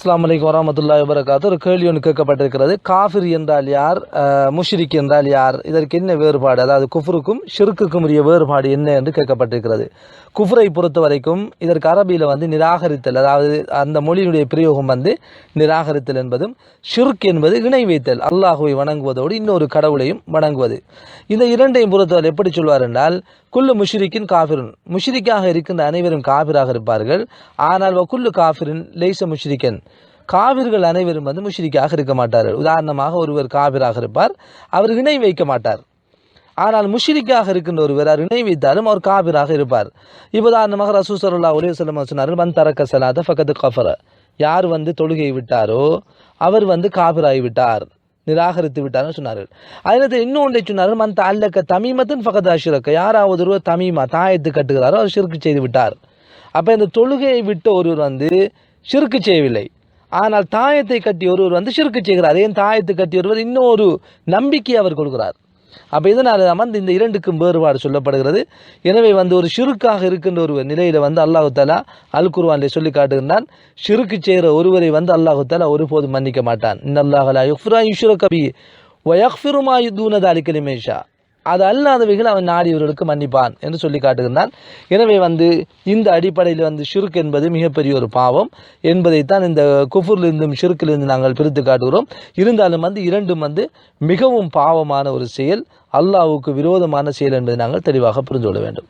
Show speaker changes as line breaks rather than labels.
அஸ்லாம் வலைக்கம் வரமத்துல்லா வரகாத்து ஒரு கேள்வி ஒன்று கேட்கப்பட்டிருக்கிறது. காஃபிர் என்றால் யார்? முஷ்ரிக் என்றால் யார்? இதற்கு என்ன வேறுபாடு? அதாவது குஃப்ருக்கும் ஷிருக்குக்கும் உரிய வேறுபாடு என்ன என்று கேட்கப்பட்டிருக்கிறது. குஃப்ரை பொறுத்த வரைக்கும் இதற்கு அரபியில் வந்து நிராகரித்தல் அதாவது அந்த மொழியினுடைய பிரயோகம் வந்து நிராகரித்தல் என்பதும் ஷிர்க் என்பது இணை வைத்தல் அல்லாஹுவை வணங்குவதோடு இன்னொரு கடவுளையும் வணங்குவது. இந்த இரண்டையும் பொறுத்தவரை எப்படி சொல்வார் என்றால் குல்லு முஷ்ரிக்கின் காஃபிருன். முஷ்ரிக்காக இருக்கின்ற அனைவரும் காபிராக இருப்பார்கள். ஆனால் குல்லு காஃபிரின் லேச முஷ்ரிக்கன். காவிர்கள் அனைவரும் வந்து முஷ்ரிக்காக இருக்க மாட்டார்கள். உதாரணமாக ஒருவர் காபிராக இருப்பார் அவர் இணை வைக்க மாட்டார். ஆனால் முஷ்ரிக்காக இருக்கின்ற ஒருவர் அவர் இணை வைத்தாலும் அவர் காபிராக இருப்பார். இப்போ உதாரணமாக ரசூ சல்லா ஒரே சொல்லம் சொன்னார்கள் வன் தரக்க சலாத ஃபகது கஃபர. யார் வந்து தொழுகை விட்டாரோ அவர் வந்து காபிராகி விட்டார். நிராகரித்து விட்டார்னு சொன்னார்கள். அதில் இன்னொன்றை சொன்னார்கள் மன் அல்லக்க தமிமத்தின் ஃபகத் அஷிரக்க யாராவது ஒருவர் தமிமா தாயத்து கட்டுகிறாரோ அவர் சிறுக்கு செய்து விட்டார். அப்போ இந்த தொழுகையை விட்ட ஒருவர் வந்து சிறுக்கு செய்யவில்லை. ஆனால் தாயத்தை கட்டி ஒருவர் வந்து சிறுக்கு செய்கிறார். ஏன் தாயத்தை கட்டி ஒருவர் இன்னொரு நம்பிக்கை அவர் கொடுக்கிறார். அப்போ இதனால் வந்து இந்த இரண்டுக்கும் வேறுபாடு சொல்லப்படுகிறது. எனவே வந்து ஒரு சிறுக்காக இருக்கின்ற ஒரு நிலையில் வந்து அல்லாஹு தாலா அல் குர்வானில் சொல்லி காட்டுகின்றான் ஷிருக்கு செய்கிற ஒருவரை வந்து அல்லாஹு தாலா ஒருபோதும் மன்னிக்க மாட்டான். இன்னல்லாஹலா யுஃப்ரா யுஷ்ரோ கபி ஒயஃபிருமா யுதூனது அலிகலிமேஷா அது அல்லாதவைகள் அவன் நாடியவர்களுக்கு மன்னிப்பான் என்று சொல்லி காட்டுகின்றான். எனவே வந்து இந்த அடிப்படையில் வந்து ஷிர்க் என்பது மிகப்பெரிய ஒரு பாவம் என்பதைத்தான் இந்த குஃபுர்லிருந்தும் ஷிர்க்கிலிருந்து நாங்கள் பிரித்து காட்டுகிறோம். இருந்தாலும் வந்து இரண்டும் வந்து மிகவும் பாவமான ஒரு செயல் அல்லாவுக்கு விரோதமான செயல் என்பதை நாங்கள் தெளிவாக புரிந்து கொள்ள வேண்டும்.